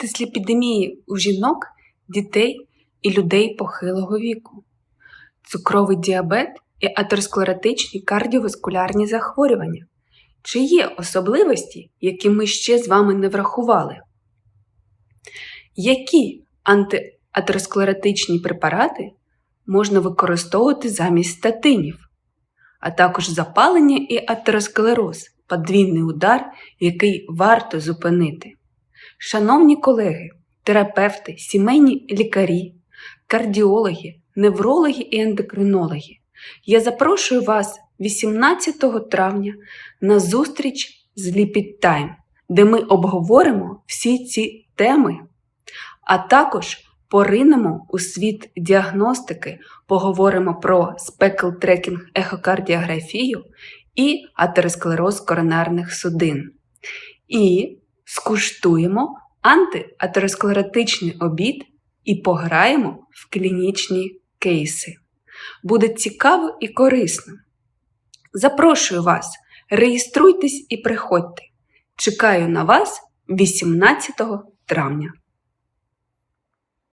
дисліпідемії у жінок, дітей і людей похилого віку, цукровий діабет і атеросклеротичні кардіоваскулярні захворювання. Чи є особливості, які ми ще з вами не врахували? Які антиатеросклеротичні препарати можна використовувати замість статинів, а також запалення і атеросклероз, подвійний удар, який варто зупинити? Шановні колеги, терапевти, сімейні лікарі, кардіологи, неврологи і ендокринологи, я запрошую вас 18 травня на зустріч з Lipid Time, де ми обговоримо всі ці теми, а також поринемо у світ діагностики, поговоримо про спекл-трекінг ехокардіографію і атеросклероз коронарних судин. І скуштуємо антиатеросклеротичний обід і пограємо в клінічні кейси. Буде цікаво і корисно. Запрошую вас, реєструйтесь і приходьте. Чекаю на вас 18 травня.